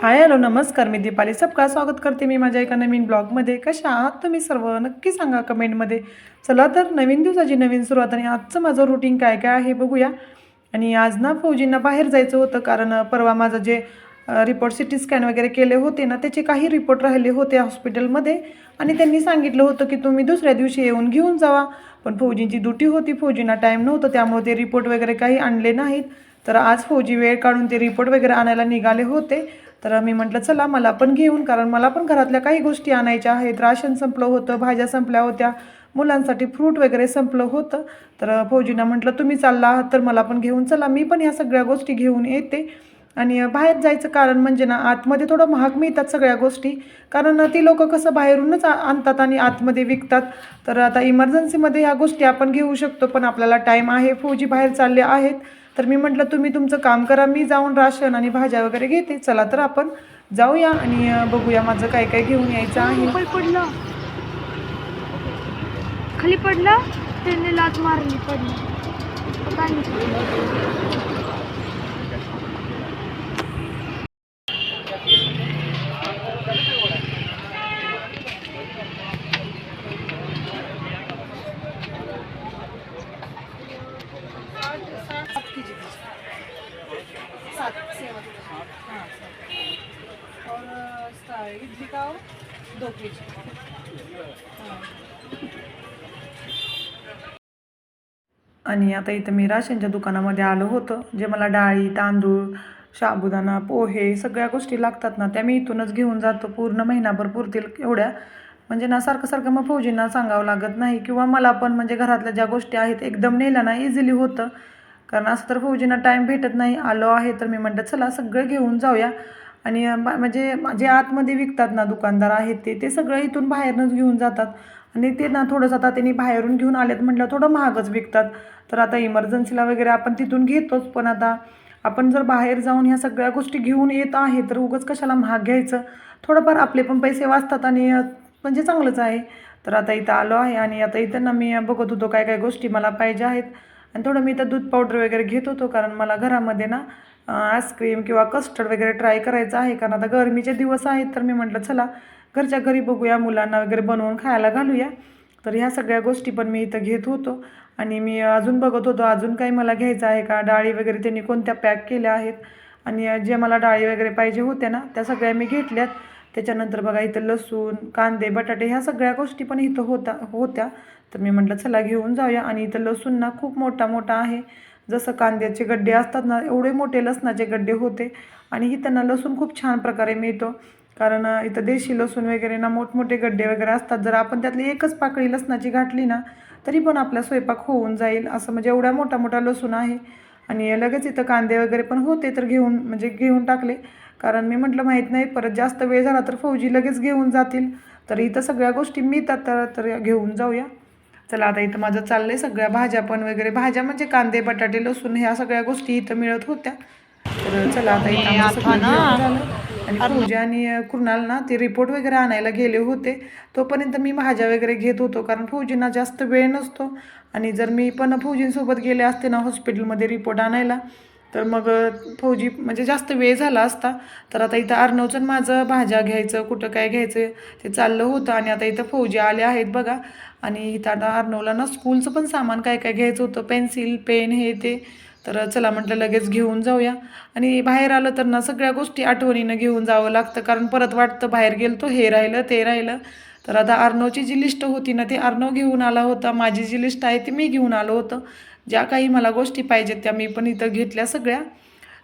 Hi hello नमस्कार मी दीपाली सबका स्वागत करते मी माझ्या एका नवीन ब्लॉगमध्ये. कशा आहात तुम्ही सर्व? नक्की सांगा कमेंटमध्ये. चला तर नवीन दिवसाची नवीन सुरुवात आणि आजचं माझं रुटीन काय काय आहे बघूया. आणि आज ना फौजींना बाहेर जायचं होतं कारण परवा माझं जे रिपोर्ट सी टी स्कॅन वगैरे केले होते ना त्याचे काही रिपोर्ट राहिले होते हॉस्पिटलमध्ये आणि त्यांनी सांगितलं होतं की तुम्ही दुसऱ्या दिवशी येऊन घेऊन जावा. पण फौजींची ड्युटी होती फौजींना टाईम नव्हतं त्यामुळे ते रिपोर्ट वगैरे काही आणले नाहीत. तर आज फौजी वेळ काढून ते रिपोर्ट वगैरे आणायला निघाले होते. तर मी म्हटलं चला मला पण घेऊन कारण मला पण घरातल्या काही गोष्टी आणायच्या आहेत. राशन संपलं होतं भाज्या संपल्या होत्या मुलांसाठी फ्रूट वगैरे संपलं होतं. तर फौजीनं म्हटलं तुम्ही चालला आहात तर मला पण घेऊन चला मी पण ह्या सगळ्या गोष्टी घेऊन येते. आणि बाहेर जायचं कारण म्हणजे ना आतमध्ये थोडं महाग मिळतात सगळ्या गोष्टी. कारण ती लोकं कसं बाहेरूनच आणतात आणि आतमध्ये विकतात. तर आता इमर्जन्सीमध्ये ह्या गोष्टी आपण घेऊ शकतो पण आपल्याला टाईम आहे. फौजी बाहेर चालले आहेत. तर मी म्हटलं तुम्ही तुमचं काम करा मी जाऊन राशन आणि भाज्या वगैरे घेते. चला तर आपण जाऊया आणि बघूया माझं काय काय घेऊन यायचं आहे. खाली पडलं. खाली पडलं? त्याने लाच मारली पडली. आणि आता इथं मी राशनच्या दुकानामध्ये आलो होतं जे मला डाळी तांदूळ साबुदाणा पोहे सगळ्या गोष्टी लागतात ना त्या मी इथूनच घेऊन जातो. पूर्ण महिनाभर पुरतील एवढ्या. म्हणजे ना सारखं सारखं मग फौजींना सांगावं लागत नाही किंवा मला पण म्हणजे घरातल्या ज्या गोष्टी आहेत एकदम नेल्या ना इझिली होतं. कारण असं तर फौजींना टाईम भेटत नाही. आलो आहे तर मी म्हणतात चला सगळं घेऊन जाऊया. आणि म्हणजे जे आतमध्ये विकतात ना दुकानदार आहेत ते ते सगळं इथून बाहेरनंच घेऊन जातात. आणि ते ना थोडंसं आता त्यांनी बाहेरून घेऊन आलेत म्हटलं थोडं महागच विकतात. तर आता इमर्जन्सीला वगैरे आपण तिथून घेतोच पण आता आपण जर बाहेर जाऊन ह्या सगळ्या गोष्टी घेऊन येत आहे तर उगाच कशाला महाग घ्यायचं? थोडंफार आपले पण पैसे वाचतात आणि म्हणजे चांगलंच आहे. तर आता इथं आलो आहे आणि आता इथं ना मी बघत होतो काय काय गोष्टी मला पाहिजे आहेत. आणि थोडं मी इथं दूध पावडर वगैरे घेत होतो कारण मला घरामध्ये ना आईस्क्रीम किंवा कस्टर्ड वगैरे ट्राय करायचं आहे. कारण आता गरमीचे दिवस आहेत तर मी म्हटलं चला घरच्या घरी बघूया मुलांना वगैरे बनवून खायला घालूया. तर ह्या सगळ्या गोष्टी पण मी इथं घेत होतो. आणि मी अजून बघत होतो अजून काही मला घ्यायचं आहे का? डाळी वगैरे त्यांनी कोणत्या पॅक केल्या आहेत? आणि जे मला डाळी वगैरे पाहिजे होत्या ना त्या सगळ्या मी घेतल्यात. त्याच्यानंतर बघा इथं लसूण कांदे बटाटे ह्या सगळ्या गोष्टी पण इथं होता होत्या. तर मी म्हटलं चला घेऊन जाऊया. आणि इथं लसूण ना खूप मोठा मोठा आहे. जसं कांद्याचे गड्डे असतात ना एवढे मोठे लसणाचे गड्डे होते. आणि इथं ना लसूण खूप छान प्रकारे मिळतो. कारण इथं देशी लसूण वगैरे ना मोठमोठे गड्डे वगैरे असतात. जर आपण त्यातली एकच पाकळी लसणाची घातली ना तरी पण आपला स्वयंपाक होऊन जाईल. असं म्हणजे एवढ्या मोठा मोठा लसूण आहे. आणि लगेच इथं कांदे वगैरे पण होते तर घेऊन म्हणजे घेऊन टाकले. कारण मी म्हटलं माहीत नाही परत जास्त वेळ झाला तर फौजी लगेच घेऊन जातील. तर इथं सगळ्या गोष्टी मिळतात तर तर घेऊन जाऊया. चला आता इथं माझं चाललंय सगळ्या भाज्या पण वगैरे. भाज्या म्हणजे कांदे बटाटे लसूण ह्या सगळ्या गोष्टी इथं मिळत होत्या. तर चला आता इथं आणि पूजा आणि कुणाल ना ते रिपोर्ट वगैरे आणायला गेले होते. तोपर्यंत मी भाज्या वगैरे घेत होतो कारण फौजींना जास्त वेळ नसतो. आणि जर मी पण फौजींसोबत गेले असते ना हॉस्पिटलमध्ये रिपोर्ट आणायला तर मग फौजी म्हणजे जास्त वेळ झाला असता. तर आता इथं अर्णवचं माझं भाज्या घ्यायचं कुठं काय घ्यायचं ते चाललं होतं आणि आता इथं फौजी आले आहेत बघा. आणि इथं आता अर्णवला ना स्कूलचं पण सामान काय काय घ्यायचं होतं पेन्सिल पेन हे ते. तर चला म्हटलं लगेच घेऊन जाऊया. आणि बाहेर आलं तर ना सगळ्या गोष्टी आठवणीनं घेऊन जावं लागतं कारण परत वाटतं बाहेर गेलतो हे राहिलं ते राहिलं. तर आता अर्णवची जी लिस्ट होती ना ती अर्णव घेऊन आला होता. माझी जी लिस्ट आहे ती मी घेऊन आलो होतं. ज्या काही मला गोष्टी पाहिजेत त्या मी पण इथं घेतल्या सगळ्या.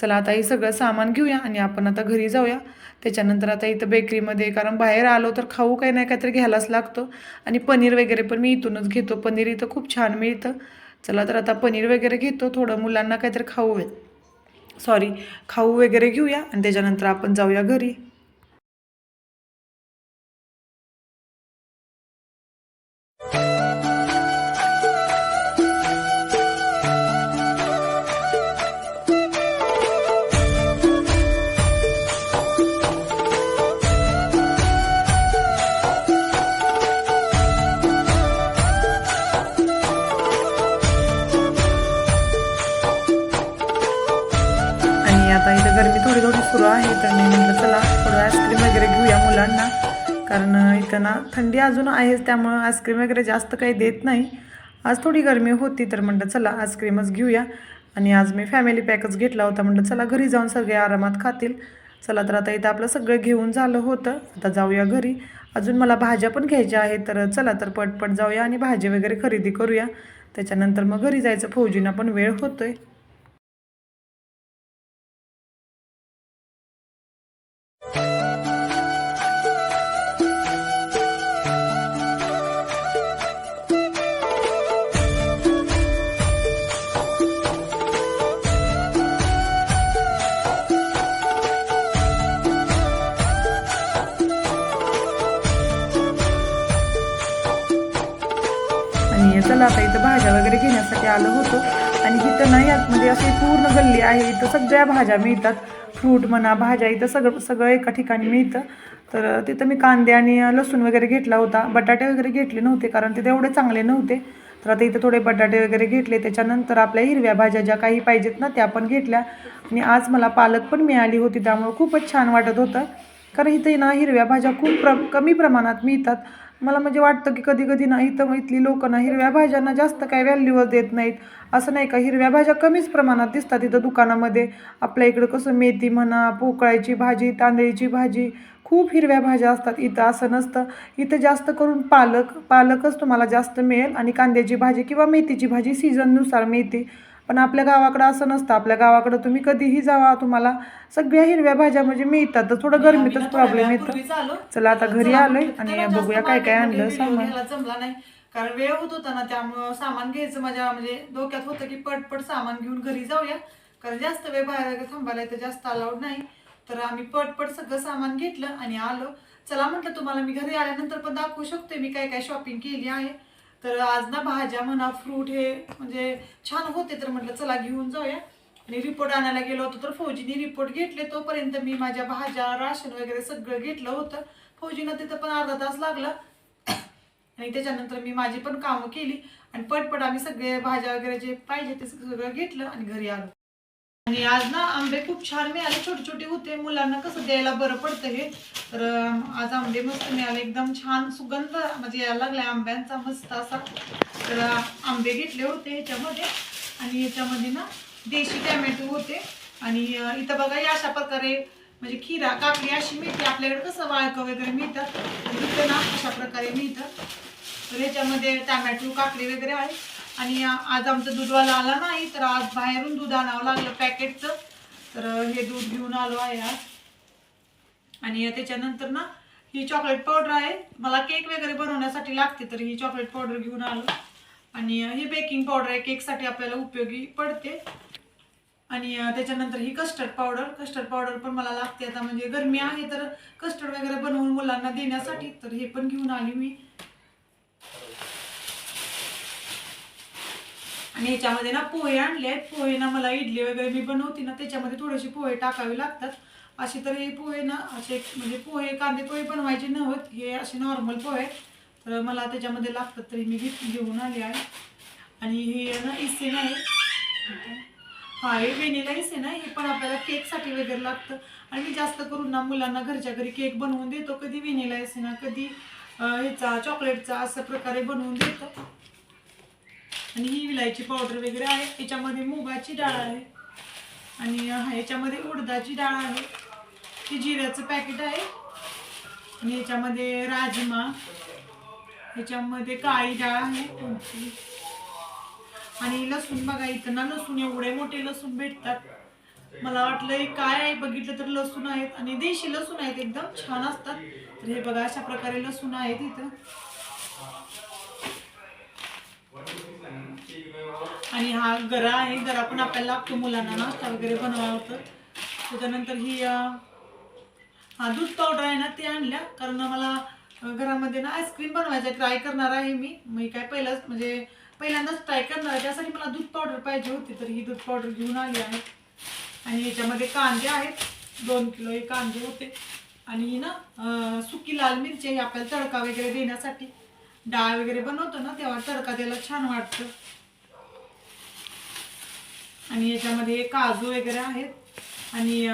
चला आता हे सगळं सामान घेऊया आणि आपण आता घरी जाऊया. त्याच्यानंतर आता इथं बेकरीमध्ये कारण बाहेर आलो तर खाऊ काही नाही काहीतरी घ्यायलाच लागतो. आणि पनीर वगैरे पण मी इथूनच घेतो. पनीर इथं खूप छान मिळतं. चला तर आता पनीर वगैरे घेतो थोडं मुलांना काहीतरी खाऊ सॉरी खाऊ वगैरे घेऊया आणि त्याच्यानंतर आपण जाऊया घरी. थंडी अजून आहेच त्यामुळं आईस्क्रीम वगैरे जास्त काही देत नाही. आज थोडी गरमी होती तर म्हणलं चला आईस्क्रीमच घेऊया. आणि आज मी फॅमिली पॅकच घेतला होता म्हटलं चला घरी जाऊन सगळे आरामात खातील. चला तर आता इथं आपलं सगळं घेऊन झालं होतं. आता जाऊया घरी. अजून मला भाज्या पण घ्यायच्या आहेत तर चला तर पटपट जाऊया आणि भाजी वगैरे खरेदी करूया. त्याच्यानंतर मग घरी जायचं फौजींना पण वेळ होतोय. आलो होतो. आणि इथं नाही आतमध्ये म्हणजे अशी पूर्ण गल्ली आहे. इथं सगळ्या भाज्या मिळतात. फ्रूट म्हणा भाज्या इथं सगळं सगळं एका ठिकाणी मिळतं. तर तिथं मी कांदे आणि लसूण वगैरे घेतला होता. बटाटे वगैरे घेतले नव्हते कारण तिथे एवढे चांगले नव्हते. तर आता इथं थोडे बटाटे वगैरे घेतले. त्याच्यानंतर आपल्या हिरव्या भाज्या ज्या काही पाहिजेत ना त्या पण घेतल्या. आणि आज मला पालक पण मिळाली होती. त्यामुळं खूपच छान वाटत होतं. कारण इथे ना हिरव्या भाज्या खूप प्र कमी प्रमाणात मिळतात. मला म्हणजे वाटतं की कधी कधी ना इथं इथली लोक ना हिरव्या भाज्यांना जास्त काय व्हॅल्यूवर देत नाहीत. असं नाही का? हिरव्या भाज्या कमीच प्रमाणात दिसतात इथं दुकानामध्ये. आपल्या इकडं कसं मेथी म्हणा पोकळ्याची भाजी तांदळीची भाजी खूप हिरव्या भाज्या असतात. इथं असं नसतं. इथं जास्त करून पालक पालकच तुम्हाला जास्त मिळेल. आणि कांद्याची भाजी किंवा मेथीची भाजी सीझननुसार मिळते. पण आपल्या गावाकडं असं नसतं. आपल्या गावाकडं तुम्ही कधीही जावा तुम्हाला सगळ्या हिरव्या भाज्या म्हणजे मिळतात. तर थोडं गरमीतच प्रॉब्लेम येतो. चला आता घरी आलोय आणि बघूया काय काय आणलं सामान. घ्यायला जमला नाही. कारण वेळ होत होता ना त्यामुळं सामान घ्यायचं माझ्या म्हणजे डोक्यात होतं की पटपट सामान घेऊन घरी जाऊया. कारण जास्त वेळ बाहेर थांबायला तर जास्त अलाउड नाही. तर आम्ही पटपट सगळं सामान घेतलं आणि आलो. चला म्हटलं तुम्हाला मी घरी आल्यानंतर पण दाखवू शकते मी काय काय शॉपिंग केली आहे. तर आज ना भाज्या म्हणा फ्रूट हे म्हणजे छान होते तर म्हटलं चला घेऊन जाऊया. आणि रिपोर्ट आणायला गेलो होतो तर फौजीने रिपोर्ट घेतले. तोपर्यंत मी माझ्या भाज्या राशन वगैरे सगळं घेतलं होतं. फौजीनं तिथं पण अर्धा तास लागला. आणि त्याच्यानंतर मी माझी पण कामं केली. आणि पटपट आम्ही सगळे भाज्या वगैरे जे पाहिजे ते सगळं घेतलं आणि घरी आलो. आणि आज ना आंबे खूप छान मिळाले छोटे छोटे होते. मुलांना कसं द्यायला बरं पडतं हे. तर आज आंबे मस्त मिळाले. एकदम छान सुगंध म्हणजे यायला लागलाय आंब्यांचा मस्त असा. तर आंबे घेतले होते ह्याच्यामध्ये. आणि ह्याच्यामध्ये ना देशी टॅमॅटो होते. आणि इथं बघा या अशा प्रकारे म्हणजे खिरा काकडी अशी मिळते. आपल्याकडे कसं वाळकं वगैरे मिळतात इथं ना अशा प्रकारे मिळतं. तर ह्याच्यामध्ये टॅमॅटो काकडी वगैरे आहे. आणि आज आमचं दूधवाला आला नाही तर आज बाहेरून दूध आणावं लागलं पॅकेटचं. तर हे दूध घेऊन आलो आहे आज. आणि त्याच्यानंतर ना ही चॉकलेट पावडर आहे. मला केक वगैरे बनवण्यासाठी लागते तर ही चॉकलेट पावडर घेऊन आलो. आणि ही बेकिंग पावडर आहे. केकसाठी आपल्याला उपयोगी पडते. आणि त्याच्यानंतर ही कस्टर्ड पावडर. कस्टर्ड पावडर पण मला लागते. आता म्हणजे गरमी आहे तर कस्टर्ड वगैरे बनवून मुलांना देण्यासाठी तर हे पण घेऊन आली मी. आणि याच्यामध्ये ना पोहे आणले आहेत पोहे ना मला इडली वगैरे मी बनवते ना त्याच्यामध्ये थोडेसे पोहे टाकावे लागतात. असे तर हे पोहे ना असे म्हणजे पोहे कांदे पोहे बनवायचे नव्हत. हे असे नॉर्मल पोहे तर मला त्याच्यामध्ये लागतात तरी मी घेऊन आले आहे. आणि हे ना इसेन आहे. हा हे व्हेनिला इसेन आहे. हे पण आपल्याला केकसाठी वगैरे लागतं. आणि मी जास्त करून ना मुलांना घरच्या घरी केक बनवून देतो. कधी व्हेनिला इसेना कधी ह्याचा चॉकलेटचा असं प्रकारे बनवून देतो. आणि ही विलायची पावडर वगैरे आहे. याच्यामध्ये मुगाची डाळ आहे. आणि ह्याच्यामध्ये उडदाची डाळ आहे. हे जिऱ्याचं पॅकेट आहे. आणि याच्यामध्ये राजमा. याच्यामध्ये काळी डाळ आहे. कोणती? आणि लसूण बघा इथं ना लसूण एवढे मोठे लसूण भेटतात. मला वाटलं काय आहे? बघितलं तर लसूण आहेत आणि देशी लसूण आहेत एकदम छान असतात. तर हे बघा अशा प्रकारे लसूण आहेत इथं. आणि हा गरा आहे गरा पण आपल्याला लागतो मुलांना नाश्ता वगैरे बनवा होतं. त्याच्यानंतर ही हा दूध पावडर आहे ना ते आणल्या. कारण मला घरामध्ये ना आईस्क्रीम बनवायचं ट्राय करणार आहे मी. मी काय पहिलंच म्हणजे पहिल्यांदाच ट्राय करणार त्यासाठी मला दूध पावडर पाहिजे होती तर ही दूध पावडर घेऊन आली आहे. आणि याच्यामध्ये कांदे आहेत. दोन किलो हे कांदे होते. आणि ना सुकी लाल मिरची आपल्याला तडका वगैरे देण्यासाठी. डाळ वगैरे बनवतो ना तेव्हा तडका द्यायला छान वाटतं. आणि याच्यामध्ये काजू वगैरे आहेत. आणि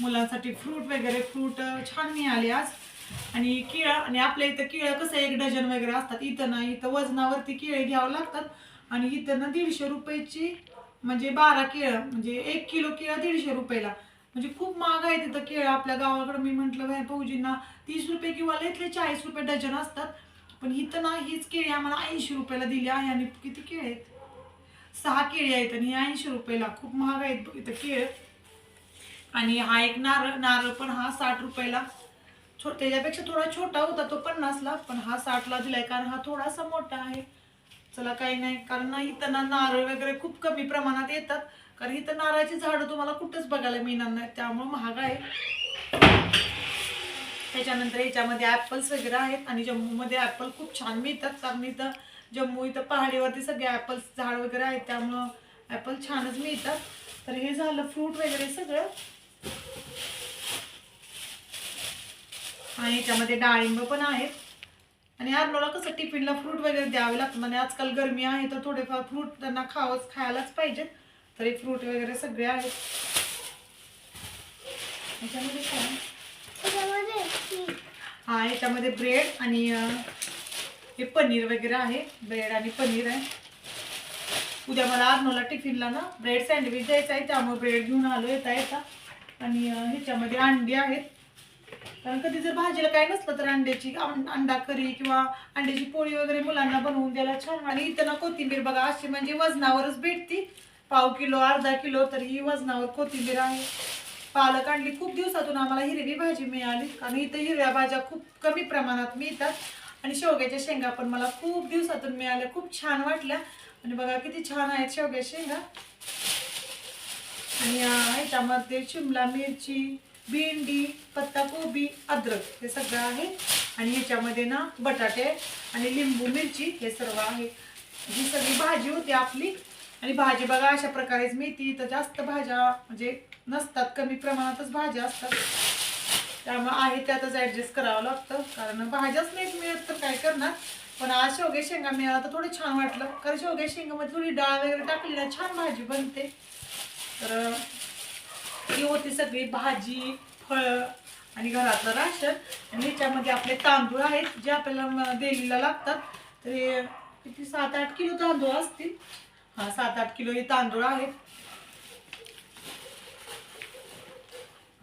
मुलांसाठी फ्रूट वगैरे फ्रूट छान मिळाले आज. आणि केळं आणि आपल्या इथं केळं कसं एक डझन वगैरे असतात. इथं ना इथं वजनावरती केळे घ्यावं लागतात. आणि इथं ना दीडशे रुपयाची म्हणजे बारा केळं म्हणजे एक किलो केळं दीडशे रुपयाला. म्हणजे खूप महाग आहे तिथं केळं आपल्या गावाकडं. मी म्हटलं भाऊजींना तीस रुपये किंवा इथले चाळीस रुपये डझन असतात. पण इथं ना हीच केळी आम्हाला ऐंशी रुपयाला दिली आहे आणि किती केळे आहेत? सहा केळी आहेत आणि ऐंशी रुपयाला. खूप महाग आहेत इथं केळ. आणि हा एक नारळ नारळ पण हा साठ रुपयाला. छो त्याच्यापेक्षा थोडा छोटा होता तो पन्नासला पण हा साठला दिलाय कारण हा थोडासा मोठा आहे. चला काही नाही. कारण इथं ना नारळ वगैरे खूप कमी प्रमाणात येतात. कारण इथं नारळाची झाडं तुम्हाला कुठंच बघायला मिळणार नाही. त्यामुळं महाग आहे. त्याच्यानंतर याच्यामध्ये ॲपल्स वगैरे आहेत आणि जम्मूमध्ये ॲपल खूप छान मिळतात. कारण इथं जम्मू इथं पहाडीवरती सगळे ॲपल्स झाड वगैरे आहेत. त्यामुळं ॲपल छानच मिळतात. तर हे झालं फ्रूट वगैरे सगळं. आणि याच्यामध्ये डाळिंब पण आहेत. आणि अर्नोला कसं टिफिनला फ्रूट वगैरे द्यावे लागतात. आणि आजकाल गरमी आहे तर थोडेफार फ्रूट त्यांना खावंच खायलाच पाहिजेत. तरी फ्रूट वगैरे सगळे आहेत. याच्यामध्ये काय? हा याच्यामध्ये ब्रेड आणि हे पनीर वगैरे आहे. ब्रेड आणि पनीर आहे. उद्या मला अर्नोला टिफिनला ना ब्रेड सँडविच द्यायचं आहे. त्यामुळे ब्रेड घेऊन आलो येता येता आणि ह्याच्यामध्ये अंडी आहेत. कारण कधी जर भाजीला काय नसलं तर अंड्याची अंडा करी किंवा अंड्याची पोळी वगैरे मुलांना बनवून द्यायला छान. आणि इथं ना कोथिंबीर बघा अशी म्हणजे वजनावरच भेटती. पाव किलो अर्धा किलो तर ही वजनावर कोथिंबीर आहे. पालक आणली. खूप दिवसातून आम्हाला हिरवी भाजी मिळाली. कारण इथं हिरव्या भाज्या खूप कमी प्रमाणात मिळतात. आणि शेवग्याच्या शेंगा पण मला खूप दिवसातून मिळाल्या. खूप छान वाटल्या. आणि बघा किती छान आहेत शेवग्याच्या शेंगा. आणि ह्याच्यामध्ये शिमला मिरची भेंडी पत्ताकोबी अद्रक हे सगळं आहे. आणि ह्याच्यामध्ये ना बटाटे आणि लिंबू मिरची हे सर्व आहे. ही सगळी भाजी होती आपली. आणि भाजी बघा अशा प्रकारेच मेथी तर जास्त भाज्या म्हणजे नसतात कमी प्रमाणातच भाज्या असतात. त्यामुळे आहे त्यातच ॲडजस्ट करावं लागतं. कारण भाज्याच नाहीत मिळत तर काय करणार? पण आज शेवगे शेंगा मिळाला तर थोडं छान वाटलं. कारण शेवगे शेंगामध्ये थोडी डाळ वगैरे टाकली ना छान भाजी बनते. तर ही होती सगळी भाजी फळं आणि घरातलं राशन. आणि याच्यामध्ये आपले तांदूळ आहेत जे आपल्याला देवीला लागतात. तर हे किती? सात आठ किलो तांदूळ असतील. हा सात आठ किलो हे तांदूळ आहेत.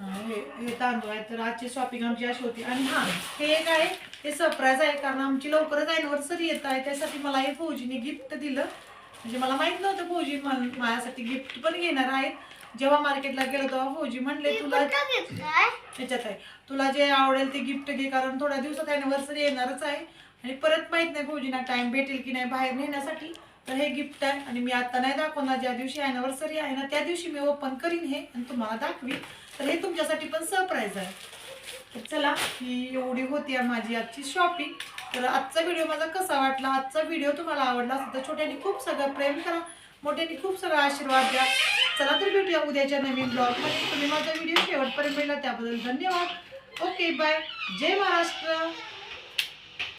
हे तांदूळ आहेत. तर आजची शॉपिंग आमची अशी होती. आणि हा हे एक आहे. हे सरप्राईज आहे कारण आमची लवकरच अॅनिव्हर्सरी येत आहे. त्यासाठी मला हे फौजीने गिफ्ट दिलं. म्हणजे मला माहीत नव्हतं फौजी माझ्यासाठी गिफ्ट पण घेणार आहेत. जेव्हा मार्केटला गेलो तेव्हा फौजी म्हणले तुला त्याच्यात आहे. तुला जे आवडेल ते गिफ्ट घे कारण थोड्या दिवसात अॅनिव्हर्सरी येणारच आहे. आणि परत माहीत नाही फौजीना टाइम भेटेल की नाही बाहेर नेण्यासाठी. तर हे गिफ्ट आहे आणि मी आता नाही दाखवणार ज्या दिवशी अॅनिव्हर्सरी आहे ना त्या दिवशी मी ओपन करीन हे आणि तुम्हाला दाखवीन तर हे तुमच्यासाठी पण सरप्राईज आहे. तर चला ही एवढी होती आहे माझी आजची शॉपिंग तर आजचा व्हिडिओ माझा कसा वाटला? आजचा व्हिडिओ तुम्हाला आवडला असेल तर छोट्याने खूप सगळं प्रेम करा. मोठ्याने खूप सगळा आशीर्वाद द्या. चला तर भेटूया उद्याच्या नवीन ब्लॉगमध्ये तुम्ही माझा व्हिडिओ शेवटपर्यंत मिळला त्याबद्दल धन्यवाद. ओके बाय जय महाराष्ट्र.